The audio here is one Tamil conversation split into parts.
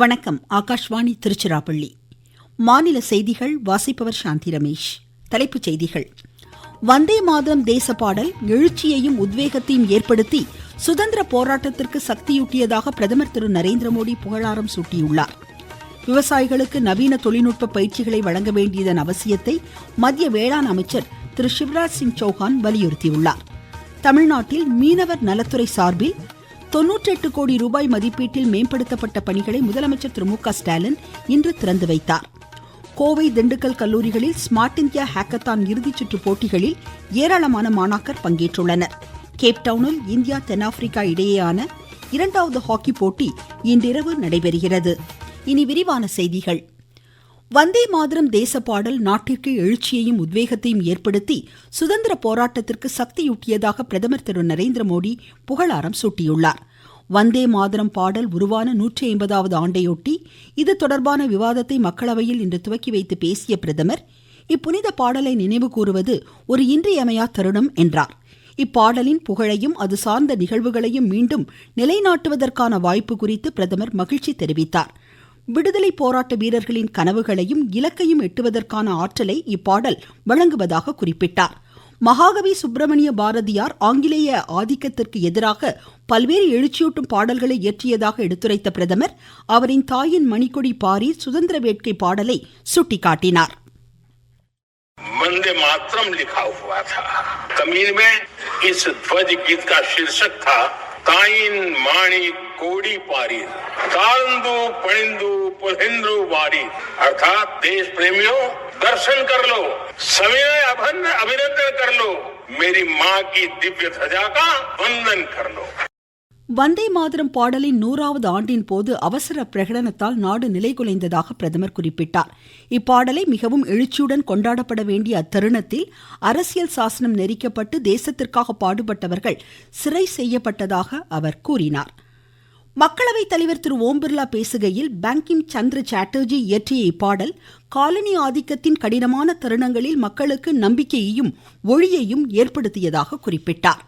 வணக்கம் ஆகாஷ்வாணி திருச்சிராப்பள்ளி. மாநில செய்திகள் வாசிப்பவர் சாந்தி ரமேஷ். தலைப்புச் செய்திகள். வந்தே மாதரம் தேச பாடல் எழுச்சியையும் உத்வேகத்தையும் ஏற்படுத்தி சுதந்திர போராட்டத்திற்கு சக்தியூட்டியதாக பிரதமர் திரு நரேந்திர மோடி புகழாரம் சூட்டியுள்ளார். விவசாயிகளுக்கு நவீன தொழில்நுட்ப பயிற்சிகளை வழங்க வேண்டியதன் அவசியத்தை மத்திய வேளாண் அமைச்சர் திரு சிவராஜ் சிங் சௌஹான் வலியுறுத்தியுள்ளார். தமிழ்நாட்டில் மீனவர் நலத்துறை சார்பில் தொன்னூற்றெட்டு கோடி ரூபாய் மதிப்பீட்டில் மேம்படுத்தப்பட்ட பணிகளை முதலமைச்சர் திரு மு க ஸ்டாலின் இன்று திறந்து வைத்தார். கோவை திண்டுக்கல் கல்லூரிகளில் ஸ்மார்ட் இந்தியா ஹேக்கத்தான் இறுதிச்சுற்று போட்டிகளில் ஏராளமான மாணாக்கர் பங்கேற்றுள்ளனர். கேப்டவுனில் இந்தியா தென்னாப்பிரிக்கா இடையேயான இரண்டாவது ஹாக்கி போட்டி இன்றிரவு நடைபெறுகிறது. இனி விரிவான செய்திகள். வந்தே மாதரம் தேச பாடல் நாட்டிற்கு எழுச்சியையும் உத்வேகத்தையும் ஏற்படுத்தி சுதந்திர போராட்டத்திற்கு சக்தியூட்டியதாக பிரதமர் திரு நரேந்திர மோடி புகழாரம் சூட்டியுள்ளார். வந்தே மாதரம் பாடல் உருவான நூற்றி ஐம்பதாவது ஆண்டையொட்டி இது தொடர்பான விவாதத்தை மக்களவையில் இன்று துவக்கி வைத்து பேசிய பிரதமர் இப்புனித பாடலை நினைவு கூறுவது ஒரு இன்றியமையா தருணம் என்றார். இப்பாடலின் புகழையும் அது சார்ந்த நிகழ்வுகளையும் மீண்டும் நிலைநாட்டுவதற்கான வாய்ப்பு குறித்து பிரதமர் மகிழ்ச்சி தெரிவித்தார். விடுதலை போராட்ட வீரர்களின் கனவுகளையும் இலக்கையும் எட்டுவதற்கான ஆற்றலை இப்பாடல் வழங்குவதாக குறிப்பிட்டார். மகாகவி சுப்பிரமணிய பாரதியார் ஆங்கிலேய ஆதிக்கத்திற்கு எதிராக பல்வேறு எழுச்சியூட்டும் பாடல்களை இயற்றியதாக எடுத்துரைத்த பிரதமர் அவரின் தாயின் மணிக்கொடி பாரி சுதந்திர வேட்கை பாடலை சுட்டிக்காட்டினார் वंदे मातरम लिखा हुआ था कमीन में इस ध्वज गीत का शीर्षक था ताइन माणी कोड़ी पारी तारंदु पणिंदु पुलिंद्रु वारी अर्थात देश प्रेमियों दर्शन कर लो सविनय अभन्न अभिनंदन कर लो मेरी माँ की दिव्य ध्वजा का वंदन कर लो வந்தே மாதரம் பாடலின் நூறாவது ஆண்டின் போது அவசர பிரகடனத்தால் நாடு நிலைகுலைந்ததாக பிரதமர் குறிப்பிட்டார் இப்பாடலை மிகவும் எழுச்சியுடன் கொண்டாடப்பட வேண்டிய அத்தருணத்தில் அரசியல் சாசனம் நெறிக்கப்பட்டு தேசத்திற்காக பாடுபட்டவர்கள் சிறை செய்யப்பட்டதாக அவர் கூறினார் மக்களவைத் தலைவர் திரு ஓம் பிர்லா பேசுகையில் பேங்கிங் சந்திர சாட்டர்ஜி இயற்றிய இப்பாடல் காலனி ஆதிக்கத்தின் கடினமான தருணங்களில் மக்களுக்கு நம்பிக்கையையும் ஒளியையும் ஏற்படுத்தியதாக குறிப்பிட்டார்.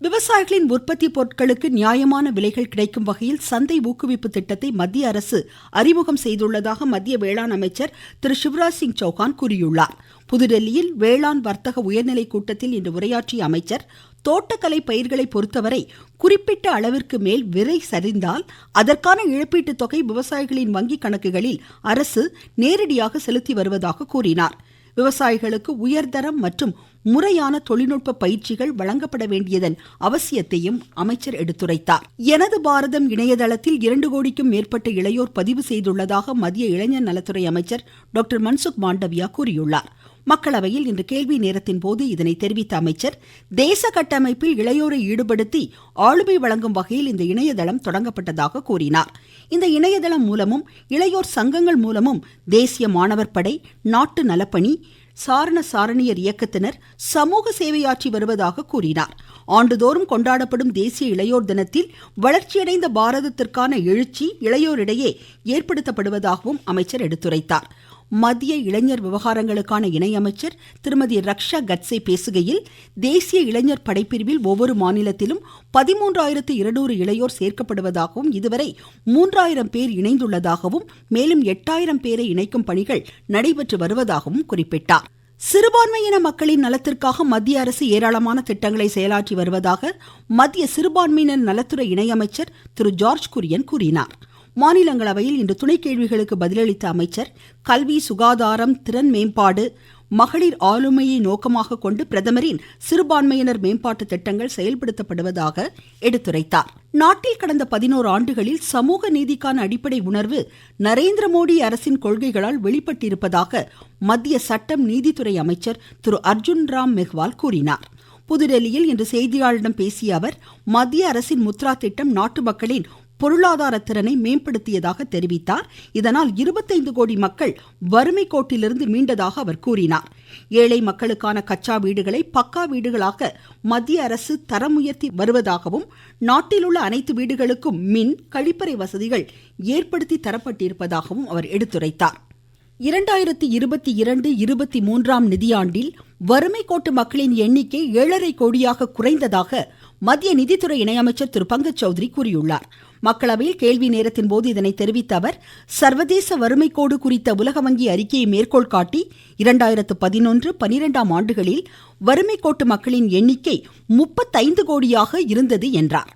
விவசாயிகளின் உற்பத்தி பொருட்களுக்கு நியாயமான விலைகள் கிடைக்கும் வகையில் சந்தை ஊக்குவிப்பு திட்டத்தை மத்திய அரசு அறிமுகம் செய்துள்ளதாக மத்திய வேளாண் அமைச்சர் திரு சிவராஜ் சிங் சௌகான் கூறியுள்ளார். புதுடெல்லியில் வேளாண் வர்த்தக உயர்நிலை கூட்டத்தில் இன்று உரையாற்றிய அமைச்சர் தோட்டக்கலை பயிர்களை பொறுத்தவரை குறிப்பிட்ட அளவிற்கு மேல் விலை சரிந்தால் அதற்கான இழப்பீட்டுத் தொகை விவசாயிகளின் வங்கி கணக்குகளில் அரசு நேரடியாக செலுத்தி வருவதாக கூறினார். விவசாயிகளுக்கு உயர்தரம் மற்றும் முறையான தொழில்நுட்ப பயிற்சிகள் வழங்கப்பட வேண்டியதன் அவசியத்தையும் அமைச்சர் எடுத்துரைத்தார். எனது பாரதம் இணையதளத்தில் இரண்டு கோடிக்கும் மேற்பட்ட இளையோர் பதிவு செய்துள்ளதாக மத்திய இளைஞர் நலத்துறை அமைச்சர் டாக்டர் மன்சுக் மாண்டவியா கூறியுள்ளார். மக்களவையில் இன்று கேள்வி நேரத்தின் போது இதனை தெரிவித்த அமைச்சர் தேச கட்டமைப்பில் இளையோரை ஈடுபடுத்தி ஆளுமை வழங்கும் வகையில் இந்த இணையதளம் தொடங்கப்பட்டதாக கூறினார். இந்த இணையதளம் மூலமும் இளையோர் சங்கங்கள் மூலமும் தேசிய மாணவர் படை நாட்டு நலப்பணி சாரண சாரணியர் இயக்கத்தினர் சமூக சேவையாற்றி வருவதாக கூறினார். ஆண்டுதோறும் கொண்டாடப்படும் தேசிய இளையோர் தினத்தில் வளர்ச்சியடைந்த பாரதத்திற்கான எழுச்சி இளையோரிடையே ஏற்படுத்தப்படுவதாகவும் அமைச்சர் எடுத்துரைத்தார். மத்திய இளைஞர் விவகாரங்களுக்கான இணையமைச்சர் திருமதி ரக்ஷா கட்சே பேசுகையில் தேசிய இளைஞர் படைப்பிரிவில் ஒவ்வொரு மாநிலத்திலும் பதிமூன்றாயிரத்து இருநூறு இளையோர் சேர்க்கப்படுவதாகவும் இதுவரை மூன்றாயிரம் பேர் இணைந்துள்ளதாகவும் மேலும் எட்டாயிரம் பேரை இணைக்கும் பணிகள் நடைபெற்று வருவதாகவும் குறிப்பிட்டார். சிறுபான்மையின மக்களின் நலத்திற்காக மத்திய அரசு ஏராளமான திட்டங்களை செயலாற்றி வருவதாக மத்திய சிறுபான்மையினர் நலத்துறை இணையமைச்சர் திரு ஜார்ஜ் குரியன் கூறினார். மாநிலங்களவையில் இன்று துணை கேள்விகளுக்கு பதிலளித்த அமைச்சர் கல்வி சுகாதாரம் திறன் மேம்பாடு மகளிர் ஆளுமையை நோக்கமாக கொண்டு பிரதமரின் சிறுபான்மையினர் மேம்பாட்டு திட்டங்கள் செயல்படுத்தப்படுவதாக எடுத்துரைத்தார். நாட்டில் கடந்த பதினோரு ஆண்டுகளில் சமூக நீதிக்கான அடிப்படை உணர்வு நரேந்திர மோடி அரசின் கொள்கைகளால் வெளிப்பட்டிருப்பதாக மத்திய சட்டம் நீதித்துறை அமைச்சர் திரு அர்ஜுன் ராம் மெஹ்வால் கூறினார். புதுடெல்லியில் இன்று செய்தியாளரிடம் பேசிய அவர் மத்திய அரசின் முத்ரா திட்டம் நாட்டு மக்களின் பொருளாதார திறனை மேம்படுத்தியதாக தெரிவித்தார். இதனால் இருபத்தைந்து கோடி மக்கள் வறுமை கோட்டிலிருந்து மீண்டதாக அவர் கூறினார். ஏழை மக்களுக்கான கச்சா வீடுகளை பக்கா வீடுகளாக மத்திய அரசு தரம் உயர்த்தி வருவதாகவும் நாட்டில் உள்ள அனைத்து வீடுகளுக்கும் மின் கழிப்பறை வசதிகள் ஏற்படுத்தி தரப்பட்டிருப்பதாகவும் அவர் எடுத்துரைத்தார். இரண்டாயிரத்தி இருபத்தி இரண்டு இருபத்தி மூன்றாம் நிதியாண்டில் வறுமை கோட்டு மக்களின் எண்ணிக்கை ஏழரை கோடியாக குறைந்ததாக மத்திய நிதித்துறை இணையமைச்சர் திரு பங்கஜ் சௌத்ரி கூறியுள்ளார். மக்களவையில் கேள்வி நேரத்தின் போது இதனை தெரிவித்த அவர் சர்வதேச வறுமை கோடு குறித்த உலக வங்கி அறிக்கையை மேற்கோள் காட்டி இரண்டாயிரத்து பதினொன்று பனிரெண்டாம் ஆண்டுகளில் வறுமை கோட்டு மக்களின் எண்ணிக்கை முப்பத்தைந்து கோடியாக இருந்தது என்றார்.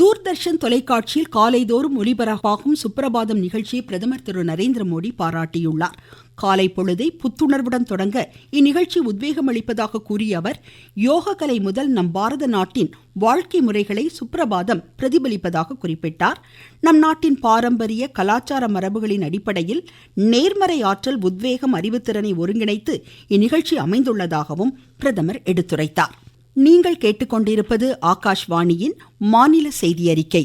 தூர்தர்ஷன் தொலைக்காட்சியில் காலைதோறும் ஒலிபரப்பாகும் சுப்பிரபாதம் நிகழ்ச்சியை பிரதமர் திரு நரேந்திர மோடி பாராட்டியுள்ளார். காலை பொழுதை புத்துணர்வுடன் தொடங்க இந்நிகழ்ச்சி உத்வேகம் அளிப்பதாக கூறிய அவர் யோக கலை முதல் நம் பாரத நாட்டின் வாழ்க்கை முறைகளை சுப்பிரபாதம் பிரதிபலிப்பதாக குறிப்பிட்டார். நம் நாட்டின் பாரம்பரிய கலாச்சார மரபுகளின் அடிப்படையில் நேர்மறை ஆற்றல் உத்வேகம் அறிவுத்திறனை ஒருங்கிணைத்து இந்நிகழ்ச்சி அமைந்துள்ளதாகவும் பிரதமர் எடுத்துரைத்தார். நீங்கள் கேட்டுக்கொண்டிருப்பது ஆகாஷ்வாணியின் மாநில செய்தி அறிக்கை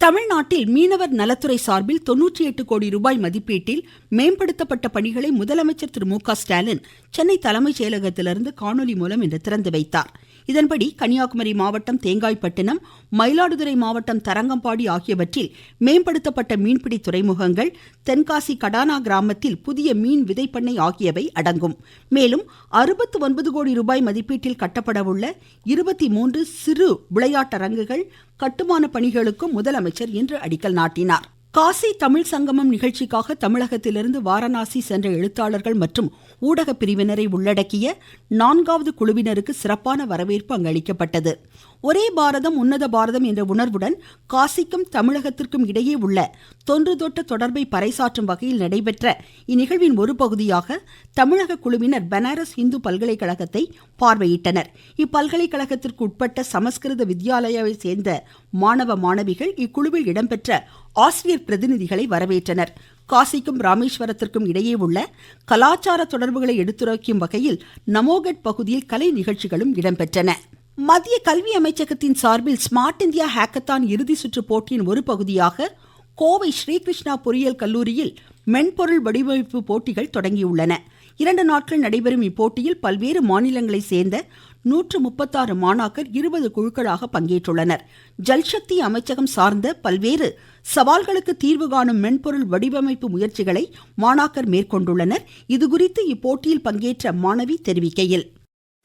தமிழ்நாட்டில் மீனவர் நலத்துறை சார்பில் தொன்னூற்றி எட்டு கோடி ரூபாய் மதிப்பீட்டில் மேம்படுத்தப்பட்ட பணிகளை முதலமைச்சர் திரு மு க ஸ்டாலின் சென்னை தலைமைச் செயலகத்திலிருந்து காணொலி மூலம் இன்று திறந்து வைத்தார். இதன்படி கன்னியாகுமரி மாவட்டம் தேங்காய்பட்டினம் மயிலாடுதுறை மாவட்டம் தரங்கம்பாடி ஆகியவற்றில் மேம்படுத்தப்பட்ட மீன்பிடி துறைமுகங்கள் தென்காசி கடானா கிராமத்தில் புதிய மீன் விதைப்பண்ணை ஆகியவை அடங்கும். மேலும் அறுபத்து ஒன்பது கோடி ரூபாய் மதிப்பீட்டில் கட்டப்படவுள்ள இருபத்தி மூன்று சிறு விளையாட்டரங்குகள் கட்டுமான பணிகளுக்கும் முதலமைச்சர் இன்று அடிக்கல் நாட்டினார். காசி தமிழ் சங்கமம் நிகழ்ச்சிக்காக தமிழகத்திலிருந்து வாரணாசி சென்ற எழுத்தாளர்கள் மற்றும் ஊடக பிரிவினரை உள்ளடக்கிய நான்காவது குழுவினருக்கு சிறப்பான வரவேற்பு அங்கு அளிக்கப்பட்டது ஒரே பாரதம் உன்னத பாரதம் என்ற உணர்வுடன் காசிக்கும் தமிழகத்திற்கும் இடையே உள்ள தொன்று தொட்ட தொடர்பை பறைசாற்றும் வகையில் நடைபெற்ற இந்நிகழ்வின் ஒரு பகுதியாக தமிழக குழுவினர் பனாரஸ் இந்து பல்கலைக்கழகத்தை பார்வையிட்டனர். இப்பல்கலைக்கழகத்திற்கு உட்பட்ட சமஸ்கிருத வித்யாலயாவை சேர்ந்த மாணவ மாணவிகள் இக்குழுவில் இடம்பெற்ற ஆசிரியர் பிரதிநிதிகளை வரவேற்றனர். காசிக்கும் ராமேஸ்வரத்திற்கும் இடையே உள்ள கலாச்சார தொடர்புகளை எடுத்துரைக்கும் வகையில் நமோகட் பகுதியில் கலை நிகழ்ச்சிகளும் இடம்பெற்றன. மத்திய கல்வி அமைச்சகத்தின் சார்பில் ஸ்மார்ட் இந்தியா ஹேக்கத்தான் இறுதி சுற்று போட்டியின் ஒரு பகுதியாக கோவை ஸ்ரீகிருஷ்ணா பொறியியல் கல்லூரியில் மென்பொருள் வடிவமைப்பு போட்டிகள் தொடங்கியுள்ளன. இரண்டு நாட்கள் நடைபெறும் இப்போட்டியில் பல்வேறு மாநிலங்களை சேர்ந்த நூற்று முப்பத்தாறு மாணாக்கர் இருபது குழுக்களாக பங்கேற்றுள்ளனர். ஜல்சக்தி அமைச்சகம் சார்ந்த பல்வேறு சவால்களுக்கு தீர்வு காணும் மென்பொருள் வடிவமைப்பு முயற்சிகளை மாணாக்கர் மேற்கொண்டுள்ளனர். இதுகுறித்து இப்போட்டியில் பங்கேற்ற மாணவி தெரிவிக்கையில்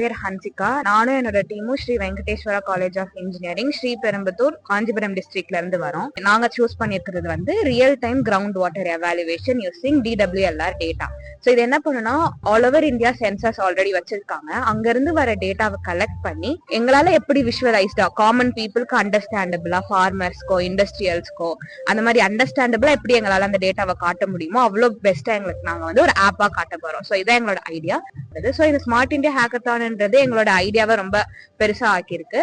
பேர் ஹன்சிகா. நானும் என்னோட டீமும் Sri Venkateswara college of engineering Sriperumbudur Kanchipuram டிஸ்ட்ரிக்ட்ல இருந்து வரோம். நாங்க சூஸ் பண்ணிருக்கிறது வந்து real time ground water evaluation using DWLR data so இது என்ன பண்ணுனா all over India census already வச்சிருக்காங்க. அங்க இருந்து வர டேட்டாவை கலெக்ட் பண்ணி எங்களால எப்படி விஷுவலைஸ்டா காமன் பீப்புளுக்கு அண்டர்ஸ்டாண்டபிளா ஃபார்மர்ஸ்க்கோ இண்டஸ்ட்ரியல்ஸ்க்கோ அந்த மாதிரி அண்டர்ஸ்டாண்டபிளா எப்படி எங்களால அந்த டேட்டாவை காட்ட முடியுமோ அவ்வளோ பெஸ்டா எங்களுக்கு நாங்க வந்து ஒரு ஆப்பா காட்ட போறோம். ஸோ இதான் எங்களோட ஐடியா ஸோ இந்த ஸ்மார்ட் இந்தியா பண்ணலான்றது எங்களோட ஐடியாவை ரொம்ப பெருசா ஆக்கியிருக்கு.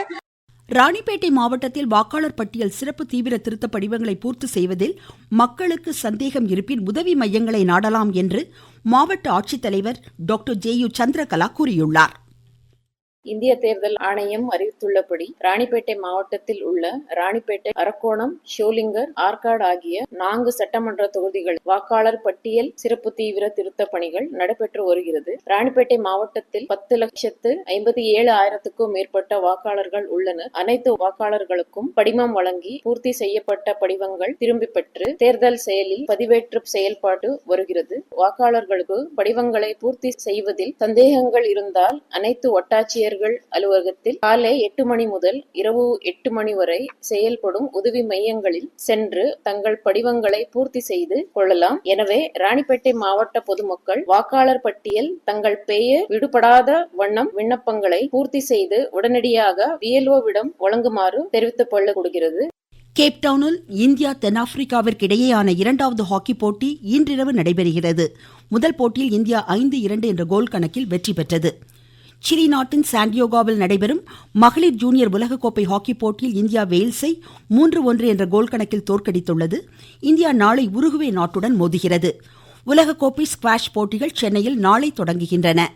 ராணிப்பேட்டை மாவட்டத்தில் வாக்காளர் பட்டியல் சிறப்பு தீவிர திருத்த படிவங்களை பூர்த்தி செய்வதில் மக்களுக்கு சந்தேகம் இருப்பின் உதவி மையங்களை நாடலாம் என்று மாவட்ட ஆட்சித்தலைவர் டாக்டர் ஜே யு சந்திரகலா கூறியுள்ளார். இந்திய தேர்தல் ஆணையம் அறிவித்துள்ளபடி ராணிப்பேட்டை மாவட்டத்தில் உள்ள ராணிப்பேட்டை அரக்கோணம் ஷோலிங்கர் ஆற்காடு ஆகிய நான்கு சட்டமன்ற தொகுதிகள் வாக்காளர் பட்டியல் சிறப்பு தீவிர திருத்த பணிகள் நடைபெற்று வருகிறது. ராணிப்பேட்டை மாவட்டத்தில் பத்து லட்சத்து ஐம்பத்தி ஏழு ஆயிரத்துக்கும் மேற்பட்ட வாக்காளர்கள் உள்ளனர். அனைத்து வாக்காளர்களுக்கும் படிமம் வழங்கி பூர்த்தி செய்யப்பட்ட படிவங்கள் திரும்பி பெற்று தேர்தல் செயலில் பதிவேற்று செயல்பாடு வருகிறது. வாக்காளர்களுக்கு படிவங்களை பூர்த்தி செய்வதில் சந்தேகங்கள் இருந்தால் அனைத்து வட்டாட்சியர் ஆட்சியர்கள் அலுவலகத்தில் காலை எட்டு மணி முதல் இரவு எட்டு மணி வரை செயல்படும் உதவி மையங்களில் சென்று தங்கள் படிவங்களை பூர்த்தி செய்து கொள்ளலாம். எனவே ராணிப்பேட்டை மாவட்ட பொதுமக்கள் வாக்காளர் பட்டியல் தங்கள் பெயர் விடுபடாத வண்ணம் விண்ணப்பங்களை பூர்த்தி செய்து உடனடியாக விஎல்ஓவிடம் வழங்குமாறு தெரிவித்துக் கொள்ளப்படுகிறது கேப்டவுனில் இந்தியா தென்னாப்பிரிக்காவிற்கு இடையேயான இரண்டாவது ஹாக்கி போட்டி இன்றிரவு நடைபெறுகிறது. முதல் போட்டியில் இந்தியா ஐந்து இரண்டு என்ற கோல் கணக்கில் வெற்றி பெற்றது. சிலி நாட்டின் சாண்டியோகாவில் நடைபெறும் மகளிர் ஜூனியர் உலகக்கோப்பை ஹாக்கி போட்டியில் இந்தியா வேல்ஸை மூன்று ஒன்று என்ற கோல் கணக்கில் தோற்கடித்துள்ளது. இந்தியா நாளை உருகுவே நாட்டுடன் மோதுகிறது. உலகக்கோப்பை ஸ்குவாஷ் போட்டிகள் சென்னையில் நாளை தொடங்குகின்றன.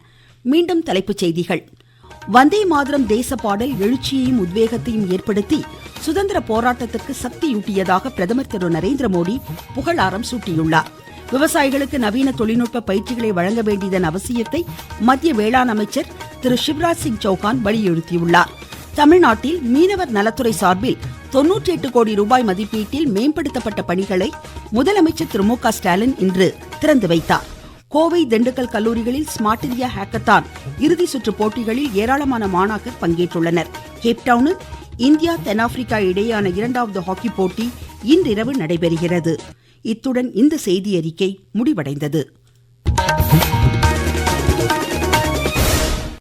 மீண்டும் தலைப்புச் செய்திகள். வந்தே மாதரம் தேச பாடல் எழுச்சியையும் உத்வேகத்தையும் ஏற்படுத்தி சுதந்திர போராட்டத்திற்கு சக்தியூட்டியதாக பிரதமர் திரு நரேந்திர மோடி புகழாரம் சூட்டியுள்ளார். விவசாயிகளுக்கு நவீன தொழில்நுட்ப பயிற்சிகளை வழங்க வேண்டியதன் அவசியத்தை மத்திய வேளாண் அமைச்சர் திரு சிவராஜ் சிங் சௌகான் வலியுறுத்தியுள்ளார். தமிழ்நாட்டில் மீனவர் நலத்துறை சார்பில் தொன்னூற்றி எட்டு கோடி ரூபாய் மதிப்பீட்டில் மேம்படுத்தப்பட்ட பணிகளை முதலமைச்சர் திரு மு க ஸ்டாலின் இன்று திறந்து வைத்தார். கோவை திண்டுக்கல் கல்லூரிகளில் ஸ்மார்ட் இந்தியா ஹேக்கத்தான் இறுதி சுற்று போட்டிகளில் ஏராளமான மாணாக்கர் பங்கேற்றுள்ளனர். கேப்டவுனில் இந்தியா தென்னாப்பிரிக்கா இடையேயான இரண்டாவது ஹாக்கி போட்டி இன்றிரவு நடைபெறுகிறது. இத்துடன் இந்த செய்தியறிக்கை முடிவடைந்தது.